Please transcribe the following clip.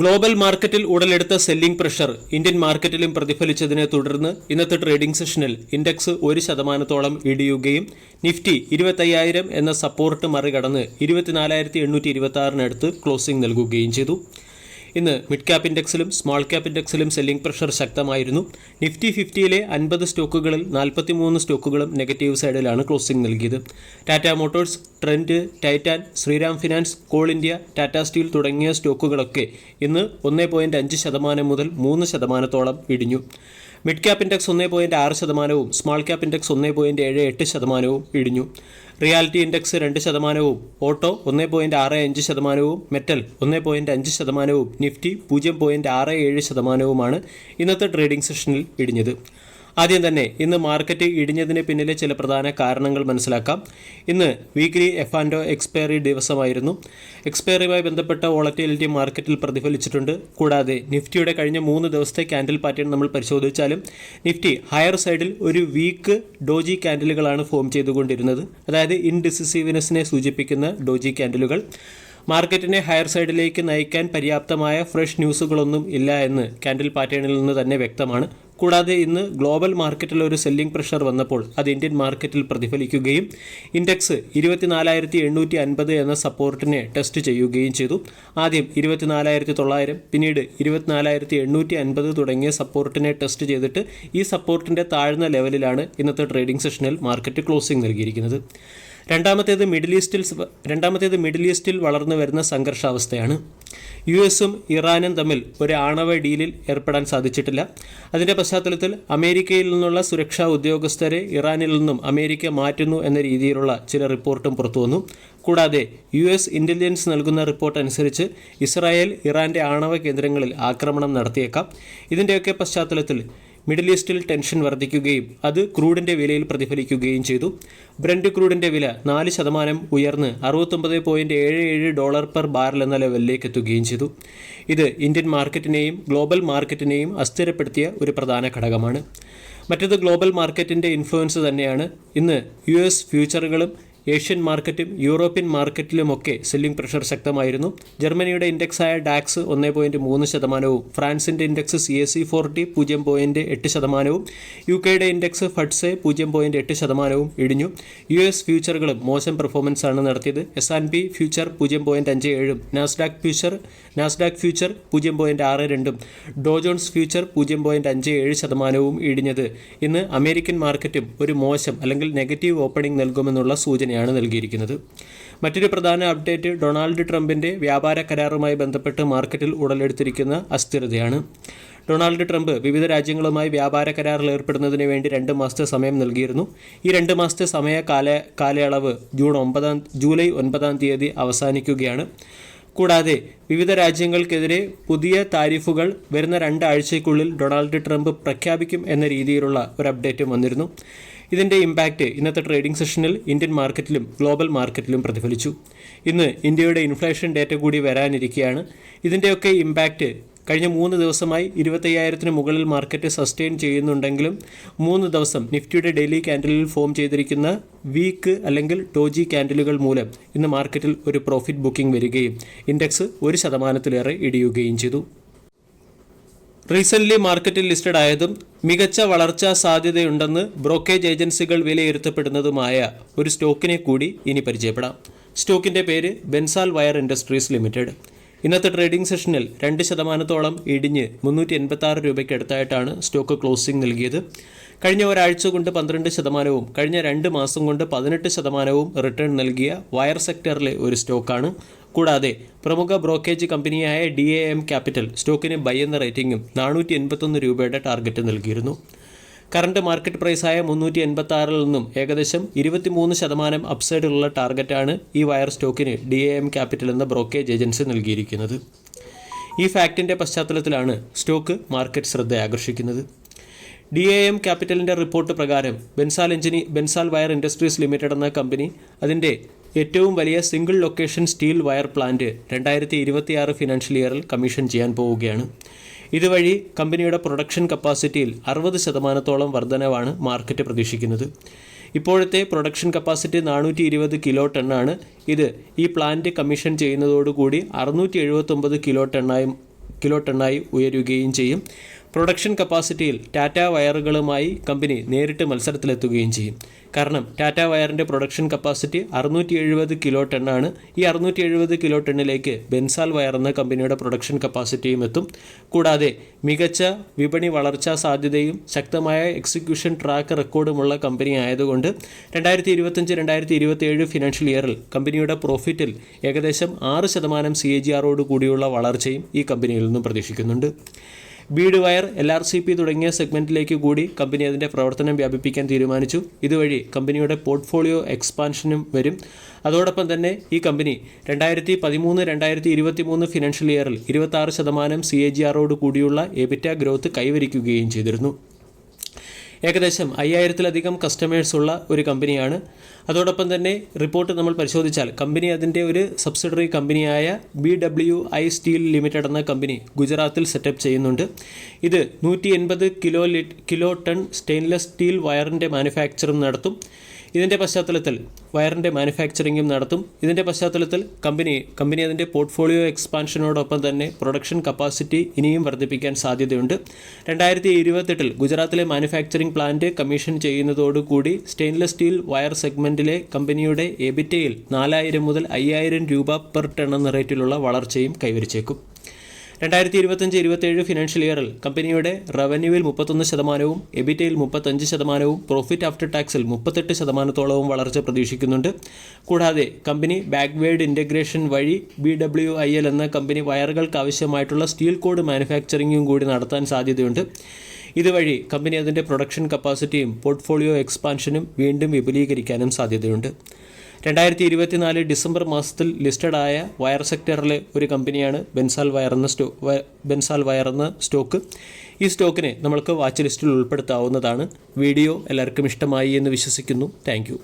Global മാർക്കറ്റിൽ ഉടലെടുത്ത selling pressure Indian മാർക്കറ്റിലും പ്രതിഫലിച്ചതിനെ തുടർന്ന് ഇന്നത്തെ ട്രേഡിംഗ് സെഷനിൽ ഇൻഡെക്സ് ഒരു ശതമാനത്തോളം ഇടിയുകയും നിഫ്റ്റി ഇരുപത്തയ്യായിരം എന്ന സപ്പോർട്ട് മറികടന്ന് ഇരുപത്തിനാലായിരത്തി എണ്ണൂറ്റി ഇരുപത്തി ആറിനടുത്ത് ക്ലോസിംഗ് നൽകുകയും ചെയ്തു. ഇന്ന് മിഡ് ക്യാപ് ഇൻഡെക്സിലും സ്മോൾ ക്യാപ് ഇൻഡെക്സിലും സെല്ലിംഗ് പ്രഷർ ശക്തമായിരുന്നു. നിഫ്റ്റി ഫിഫ്റ്റിയിലെ അൻപത് സ്റ്റോക്കുകളിൽ നാൽപ്പത്തിമൂന്ന് സ്റ്റോക്കുകളും നെഗറ്റീവ് സൈഡിലാണ് ക്ലോസിംഗ് നൽകിയത്. Tata Motors Trent Titan Shriram Finance Coal India Tata Steel തുടങ്ങിയ സ്റ്റോക്കുകളൊക്കെ ഇന്ന് ഒന്ന് പോയിന്റ് അഞ്ച് ശതമാനം മുതൽ മൂന്ന് ശതമാനത്തോളം ഇടിഞ്ഞു. മിഡ് ക്യാപ് ഇൻഡെക്സ് ഒന്ന് പോയിന്റ് ആറ് ശതമാനവും സ്മാൾ ക്യാപ് ഇൻഡെക്സ് ഒന്ന് പോയിന്റ് ഏഴ് എട്ട് ശതമാനവും ഇടിഞ്ഞു. റിയാലിറ്റി ഇൻഡെക്സ് രണ്ട് ശതമാനവും ഓട്ടോ ഒന്ന് പോയിന്റ് ആറ് അഞ്ച് ശതമാനവും മെറ്റൽ ഒന്ന് പോയിന്റ് അഞ്ച് ശതമാനവും നിഫ്റ്റി പൂജ്യം പോയിന്റ് ആറ് ഏഴ് ശതമാനവുമാണ് ഇന്നത്തെ ട്രേഡിംഗ് സെഷനിൽ ഇടിഞ്ഞത്. ആദ്യം തന്നെ ഇന്ന് മാർക്കറ്റ് ഇടിഞ്ഞതിന് പിന്നിലെ ചില പ്രധാന കാരണങ്ങൾ മനസ്സിലാക്കാം. ഇന്ന് വീക്ക്ലി എഫ് ആൻഡോ എക്സ്പയറി ദിവസമായിരുന്നു. എക്സ്പയറിയുമായി ബന്ധപ്പെട്ട വോളറ്റിലിറ്റി മാർക്കറ്റിൽ പ്രതിഫലിച്ചിട്ടുണ്ട്. കൂടാതെ നിഫ്റ്റിയുടെ കഴിഞ്ഞ മൂന്ന് ദിവസത്തെ ക്യാൻഡിൽ പാറ്റേൺ നമ്മൾ പരിശോധിച്ചാലും നിഫ്റ്റി ഹയർ സൈഡിൽ ഒരു വീക്ക് ഡോജി ക്യാൻഡിലുകളാണ് ഫോം ചെയ്തുകൊണ്ടിരുന്നത്. അതായത് ഇൻഡിസിസീവ്നെസ്സിനെ സൂചിപ്പിക്കുന്ന ഡോജി ക്യാൻഡിലുകൾ മാർക്കറ്റിനെ ഹയർ സൈഡിലേക്ക് നയിക്കാൻ പര്യാപ്തമായ ഫ്രഷ് ന്യൂസുകളൊന്നും ഇല്ല എന്ന് ക്യാൻഡിൽ പാറ്റേണിൽ നിന്ന് തന്നെ വ്യക്തമാണ്. കൂടാതെ ഇന്ന് ഗ്ലോബൽ മാർക്കറ്റിൽ ഒരു സെല്ലിംഗ് പ്രഷർ വന്നപ്പോൾ അത് ഇന്ത്യൻ മാർക്കറ്റിൽ പ്രതിഫലിക്കുകയും ഇൻഡെക്സ് ഇരുപത്തിനാലായിരത്തി എണ്ണൂറ്റി അൻപത് എന്ന സപ്പോർട്ടിനെ ടെസ്റ്റ് ചെയ്യുകയും ചെയ്തു. ആദ്യം ഇരുപത്തിനാലായിരത്തി തൊള്ളായിരം പിന്നീട് ഇരുപത്തിനാലായിരത്തി എണ്ണൂറ്റി അൻപത് തുടങ്ങിയ സപ്പോർട്ടിനെ ടെസ്റ്റ് ചെയ്തിട്ട് ഈ സപ്പോർട്ടിന്റെ താഴ്ന്ന ലെവലിലാണ് ഇന്നത്തെ ട്രേഡിംഗ് സെഷനിൽ മാർക്കറ്റ് ക്ലോസിംഗ് നൽകിയിരിക്കുന്നത്. രണ്ടാമത്തേത് മിഡിൽ ഈസ്റ്റിൽ രണ്ടാമത്തേത് മിഡിൽ ഈസ്റ്റിൽ വളർന്നു വരുന്ന സംഘർഷാവസ്ഥയാണ്. യു എസും ഇറാനും തമ്മിൽ ഒരു ആണവ ഡീലിൽ ഏർപ്പെടാൻ സാധിച്ചിട്ടില്ല. അതിന്റെ പശ്ചാത്തലത്തിൽ അമേരിക്കയിൽ നിന്നുള്ള സുരക്ഷാ ഉദ്യോഗസ്ഥരെ ഇറാനിൽ നിന്നും അമേരിക്ക മാറ്റുന്നു എന്ന രീതിയിലുള്ള ചില റിപ്പോർട്ടും പുറത്തു വന്നു. കൂടാതെ യു എസ് ഇന്റലിജൻസ് നൽകുന്ന റിപ്പോർട്ട് അനുസരിച്ച് ഇസ്രായേൽ ഇറാന്റെ ആണവ കേന്ദ്രങ്ങളിൽ ആക്രമണം നടത്തിയേക്കാം. ഇതിന്റെയൊക്കെ പശ്ചാത്തലത്തിൽ മിഡിൽ ഈസ്റ്റിൽ ടെൻഷൻ വർദ്ധിക്കുകയും അത് ക്രൂഡിന്റെ വിലയിൽ പ്രതിഫലിക്കുകയും ചെയ്തു. ബ്രണ്ട് ക്രൂഡിന്റെ വില നാല് ശതമാനം ഉയർന്ന് അറുപത്തൊമ്പത് പോയിന്റ് ഏഴ് ഏഴ് ഡോളർ പെർ ബാരൽ എന്ന ലെവലിലേക്ക് എത്തുകയും ചെയ്തു. ഇത് ഇന്ത്യൻ മാർക്കറ്റിനെയും ഗ്ലോബൽ മാർക്കറ്റിനെയും അസ്ഥിരപ്പെടുത്തിയ ഒരു പ്രധാന ഘടകമാണ്. മറ്റത് ഗ്ലോബൽ മാർക്കറ്റിന്റെ ഇൻഫ്ലുവൻസ് തന്നെയാണ്. ഇന്ന് യു എസ് ഫ്യൂച്ചറുകളും ഏഷ്യൻ മാർക്കറ്റും യൂറോപ്യൻ മാർക്കറ്റിലുമൊക്കെ സെല്ലിംഗ് പ്രഷർ ശക്തമായിരുന്നു. ജർമ്മനിയുടെ ഇൻഡെക്സായ ഡാക്സ് ഒന്ന് പോയിന്റ് മൂന്ന് ശതമാനവും ഫ്രാൻസിന്റെ index C S C forty പൂജ്യം പോയിന്റ് എട്ട് ശതമാനവും യു കെയുടെ ഇൻഡെക്സ് ഫഡ്സെ പൂജ്യം പോയിന്റ് എട്ട് ശതമാനവും ഇടിഞ്ഞു. യു എസ് ഫ്യൂച്ചറുകളും മോശം പെർഫോമൻസ് ആണ് നടത്തിയത്. എസ് ആൻഡ് പി ഫ്യൂച്ചർ പൂജ്യം പോയിന്റ് അഞ്ച് ഏഴും നാസ്ഡാക് ഫ്യൂച്ചർ നാസ്ഡാക് ഫ്യൂച്ചർ പൂജ്യം പോയിന്റ് ആറ് രണ്ടും ഡോജോൺസ് ഫ്യൂച്ചർ പൂജ്യം പോയിന്റ് അഞ്ച് ഏഴ് ശതമാനവും ഇടിഞ്ഞത്. ഇന്ന് അമേരിക്കൻ മാർക്കറ്റും ഒരു മോശം അല്ലെങ്കിൽ നെഗറ്റീവ് ഓപ്പണിംഗ് നൽകുമെന്നുള്ള സൂചനയാണ് നൽകിയിരിക്കുന്നത്. മറ്റൊരു പ്രധാന അപ്ഡേറ്റ് ഡൊണാൾഡ് ട്രംപിന്റെ വ്യാപാര കരാറുമായി ബന്ധപ്പെട്ട് മാർക്കറ്റിൽ ഉടലെടുത്തിരിക്കുന്ന അസ്ഥിരതയാണ്. ഡൊണാൾഡ് ട്രംപ് വിവിധ രാജ്യങ്ങളുമായി വ്യാപാര കരാറിൽ ഏർപ്പെടുന്നതിന് വേണ്ടി രണ്ട് മാസത്തെ സമയം നൽകിയിരുന്നു. ഈ രണ്ട് മാസത്തെ സമയ കാല കാലയളവ് ജൂൺ ഒമ്പതാം ജൂലൈ ഒൻപതാം തീയതി അവസാനിക്കുകയാണ്. കൂടാതെ വിവിധ രാജ്യങ്ങൾക്കെതിരെ പുതിയ താരിഫുകൾ വരുന്ന രണ്ടാഴ്ചയ്ക്കുള്ളിൽ ഡൊണാൾഡ് ട്രംപ് പ്രഖ്യാപിക്കും എന്ന രീതിയിലുള്ള ഒരു അപ്ഡേറ്റും വന്നിരുന്നു. ഇതിന്റെ ഇമ്പാക്റ്റ് ഇന്നത്തെ ട്രേഡിംഗ് സെഷനിൽ ഇന്ത്യൻ മാർക്കറ്റിലും ഗ്ലോബൽ മാർക്കറ്റിലും പ്രതിഫലിച്ചു. ഇന്ന് ഇന്ത്യയുടെ ഇൻഫ്ലേഷൻ ഡേറ്റ കൂടി വരാനിരിക്കുകയാണ് ഇതിന്റെയൊക്കെ ഇമ്പാക്റ്റ് കഴിഞ്ഞ മൂന്ന് ദിവസമായി ഇരുപത്തയ്യായിരത്തിന് മുകളിൽ മാർക്കറ്റ് സസ്റ്റെയിൻ ചെയ്യുന്നുണ്ടെങ്കിലും മൂന്ന് ദിവസം നിഫ്റ്റിയുടെ ഡെയിലി ക്യാൻഡലിൽ ഫോം ചെയ്തിരിക്കുന്ന വീക്ക് അല്ലെങ്കിൽ ടോജി ക്യാൻഡലുകൾ മൂലം ഇന്ന് മാർക്കറ്റിൽ ഒരു പ്രോഫിറ്റ് ബുക്കിംഗ് വരികയും ഇൻഡെക്സ് ഒരു ശതമാനത്തിലേറെ ഇടിയുകയും ചെയ്തു. റീസെന്റ്ലി മാർക്കറ്റിൽ ലിസ്റ്റഡ് ആയതും മികച്ച വളർച്ചാ സാധ്യതയുണ്ടെന്ന് ബ്രോക്കേജ് ഏജൻസികൾ വിലയിരുത്തപ്പെടുന്നതുമായ ഒരു സ്റ്റോക്കിനെ കൂടി ഇനി പരിചയപ്പെടാം. സ്റ്റോക്കിന്റെ പേര് ബെൻസാൽ വയർ ഇൻഡസ്ട്രീസ് ലിമിറ്റഡ്. ഇന്നത്തെ ട്രേഡിംഗ് സെഷനിൽ രണ്ട് ശതമാനത്തോളം ഇടിഞ്ഞ് മുന്നൂറ്റി എൺപത്തി ആറ് രൂപയ്ക്ക് അടുത്തായിട്ടാണ് സ്റ്റോക്ക് ക്ലോസിംഗ് നൽകിയത്. കഴിഞ്ഞ ഒരാഴ്ച കൊണ്ട് പന്ത്രണ്ട് ശതമാനവും കഴിഞ്ഞ രണ്ട് മാസം കൊണ്ട് പതിനെട്ട് ശതമാനവും റിട്ടേൺ നൽകിയ വയർ സെക്ടറിലെ ഒരു സ്റ്റോക്കാണ്. കൂടാതെ പ്രമുഖ ബ്രോക്കേജ് കമ്പനിയായ ഡി എ എം ക്യാപിറ്റൽ സ്റ്റോക്കിന് ബൈ എന്ന റേറ്റിംഗും നാനൂറ്റി എൺപത്തൊന്ന് രൂപയുടെ ടാർഗറ്റ് നൽകിയിരുന്നു. കറണ്ട് മാർക്കറ്റ് പ്രൈസായ മുന്നൂറ്റി എൺപത്തി ആറിൽ നിന്നും ഏകദേശം ഇരുപത്തിമൂന്ന് ശതമാനം അപ്സൈഡിലുള്ള ടാർഗറ്റാണ് ഈ വയർ സ്റ്റോക്കിന് ഡി എ എം ക്യാപിറ്റൽ എന്ന ബ്രോക്കേജ് ഏജൻസി നൽകിയിരിക്കുന്നത്. ഈ ഫാക്റ്റിന്റെ പശ്ചാത്തലത്തിലാണ് സ്റ്റോക്ക് മാർക്കറ്റ് ശ്രദ്ധ ആകർഷിക്കുന്നത്. ഡി എ എം ക്യാപിറ്റലിന്റെ റിപ്പോർട്ട് പ്രകാരം ബെൻസാൽ എഞ്ചിനി ബെൻസാൽ വയർ ഇൻഡസ്ട്രീസ് ലിമിറ്റഡ് എന്ന കമ്പനി അതിന്റെ ഏറ്റവും വലിയ single location steel wire plant രണ്ടായിരത്തി ഇരുപത്തിയാറ് ഫിനാൻഷ്യൽ ഇയറിൽ കമ്മീഷൻ ചെയ്യാൻ പോവുകയാണ്. ഇതുവഴി കമ്പനിയുടെ പ്രൊഡക്ഷൻ കപ്പാസിറ്റിയിൽ അറുപത് ശതമാനത്തോളം വർധനവാണ് മാർക്കറ്റ് പ്രതീക്ഷിക്കുന്നത്. ഇപ്പോഴത്തെ പ്രൊഡക്ഷൻ കപ്പാസിറ്റി നാനൂറ്റി ഇരുപത് കിലോ ടണ്ണാണ്. ഇത് ഈ പ്ലാന്റ് കമ്മീഷൻ ചെയ്യുന്നതോടുകൂടി അറുന്നൂറ്റി എഴുപത്തൊമ്പത് കിലോ ടണ്ണായി കിലോ ടണ്ണായി ഉയരുകയും ചെയ്യും. പ്രൊഡക്ഷൻ കപ്പാസിറ്റിയിൽ ടാറ്റ വയറുകളുമായി കമ്പനി നേരിട്ട് മത്സരത്തിലെത്തുകയും ചെയ്യും. കാരണം ടാറ്റ വയറിന്റെ പ്രൊഡക്ഷൻ കപ്പാസിറ്റി അറുന്നൂറ്റി എഴുപത് കിലോ ടണ്ണാണ് ഈ അറുന്നൂറ്റി എഴുപത് കിലോ ടണ്ണിലേക്ക് ബെൻസാൽ വയർ എന്ന കമ്പനിയുടെ പ്രൊഡക്ഷൻ കപ്പാസിറ്റിയും എത്തും. കൂടാതെ മികച്ച വിപണി വളർച്ചാ സാധ്യതയും ശക്തമായ എക്സിക്യൂഷൻ ട്രാക്ക് റെക്കോർഡുമുള്ള കമ്പനി ആയതുകൊണ്ട് രണ്ടായിരത്തി ഇരുപത്തഞ്ച് രണ്ടായിരത്തി ഇരുപത്തിയേഴ് ഫിനാൻഷ്യൽ ഇയറിൽ കമ്പനിയുടെ പ്രോഫിറ്റിൽ ഏകദേശം ആറ് ശതമാനം സി എ ജി കൂടിയുള്ള വളർച്ചയും ഈ കമ്പനിയിൽ നിന്നും പ്രതീക്ഷിക്കുന്നുണ്ട്. Bead wire L R C P തുടങ്ങിയ സെഗ്മെന്റിലേക്ക് കൂടി കമ്പനി അതിന്റെ പ്രവർത്തനം വ്യാപിപ്പിക്കാൻ തീരുമാനിച്ചു. ഇതുവഴി കമ്പനിയുടെ പോർട്ട്ഫോളിയോ എക്സ്പാൻഷനും വരും. അതോടൊപ്പം തന്നെ ഈ കമ്പനി രണ്ടായിരത്തി പതിമൂന്ന് രണ്ടായിരത്തി ഇരുപത്തി മൂന്ന് ഫിനാൻഷ്യൽ ഇയറിൽ ഇരുപത്താറ് ശതമാനം സി എ ജി ആറോട് കൂടിയുള്ള എബിറ്റ ഗ്രോത്ത് കൈവരിക്കുകയും ചെയ്തിരുന്നു. ഏകദേശം അയ്യായിരത്തിലധികം കസ്റ്റമേഴ്സ് ഉള്ള ഒരു കമ്പനിയാണ് അതോടൊപ്പം തന്നെ റിപ്പോർട്ട് നമ്മൾ പരിശോധിച്ചാൽ കമ്പനി അതിന്റെ ഒരു സബ്സിഡറി കമ്പനിയായ B W I Steel Limited എന്ന കമ്പനി ഗുജറാത്തിൽ സെറ്റപ്പ് ചെയ്യുന്നുണ്ട്. ഇത് നൂറ്റി എൺപത് kilo kilo ton stainless steel വയറിന്റെ മാനുഫാക്ചറും നടത്തും. ഇതിന്റെ പശ്ചാത്തലത്തിൽ വയറിന്റെ മാനുഫാക്ചറിങ്ങും നടത്തും. ഇതിന്റെ പശ്ചാത്തലത്തിൽ കമ്പനി കമ്പനി അതിന്റെ പോർട്ട്ഫോളിയോ എക്സ്പാൻഷനോടൊപ്പം തന്നെ പ്രൊഡക്ഷൻ കപ്പാസിറ്റി ഇനിയും വർദ്ധിപ്പിക്കാൻ സാധ്യതയുണ്ട്. രണ്ടായിരത്തി ഇരുപത്തെട്ടിൽ ഗുജറാത്തിലെ മാനുഫാക്ചറിംഗ് പ്ലാന്റ് കമ്മീഷൻ ചെയ്യുന്നതോടുകൂടി സ്റ്റെയിൻലെസ് സ്റ്റീൽ വയർ സെഗ്മെന്റിലെ കമ്പനിയുടെ എബിറ്റയിൽ നാലായിരം മുതൽ അയ്യായിരം രൂപ പെർ ടൺ എന്ന റേറ്റിലുള്ള വളർച്ചയും കൈവരിച്ചേക്കും. രണ്ടായിരത്തി ഇരുപത്തഞ്ച് ഇരുപത്തേഴ് ഫിനാൻഷ്യൽ ഇയറിൽ കമ്പനിയുടെ റവന്യൂവിൽ മുപ്പത്തൊന്ന് ശതമാനവും എബിറ്റയിൽ മുപ്പത്തഞ്ച് ശതമാനവും പ്രോഫിറ്റ് ആഫ്റ്റർ ടാക്സിൽ മുപ്പത്തെട്ട് ശതമാനത്തോളവും വളർച്ച പ്രതീക്ഷിക്കുന്നുണ്ട്. കൂടാതെ കമ്പനി ബാക്ക്വേർഡ് ഇന്റഗ്രേഷൻ വഴി ബി ഡബ്ല്യു ഐ എൽ എന്ന കമ്പനി വയറുകൾക്ക് ആവശ്യമായിട്ടുള്ള സ്റ്റീൽ കോഡ് മാനുഫാക്ചറിങ്ങും കൂടി നടത്താൻ സാധ്യതയുണ്ട്. ഇതുവഴി കമ്പനി അതിന്റെ പ്രൊഡക്ഷൻ കപ്പാസിറ്റിയും പോർട്ട്ഫോളിയോ എക്സ്പാൻഷനും വീണ്ടും വിപുലീകരിക്കാനും സാധ്യതയുണ്ട്. രണ്ടായിരത്തി ഇരുപത്തിനാല് ഡിസംബർ മാസത്തിൽ ലിസ്റ്റഡ് ആയ വയർ സെക്ടറിലെ ഒരു കമ്പനിയാണ് ബെൻസാൽ വയർ എന്ന സ്റ്റോ ബെൻസാൽ വയർ എന്ന സ്റ്റോക്ക്. ഈ സ്റ്റോക്കിനെ നമ്മൾക്ക് വാച്ച് ലിസ്റ്റിൽ ഉൾപ്പെടുത്താവുന്നതാണ്. വീഡിയോ എല്ലാവർക്കും ഇഷ്ടമായി എന്ന് വിശ്വസിക്കുന്നു. താങ്ക്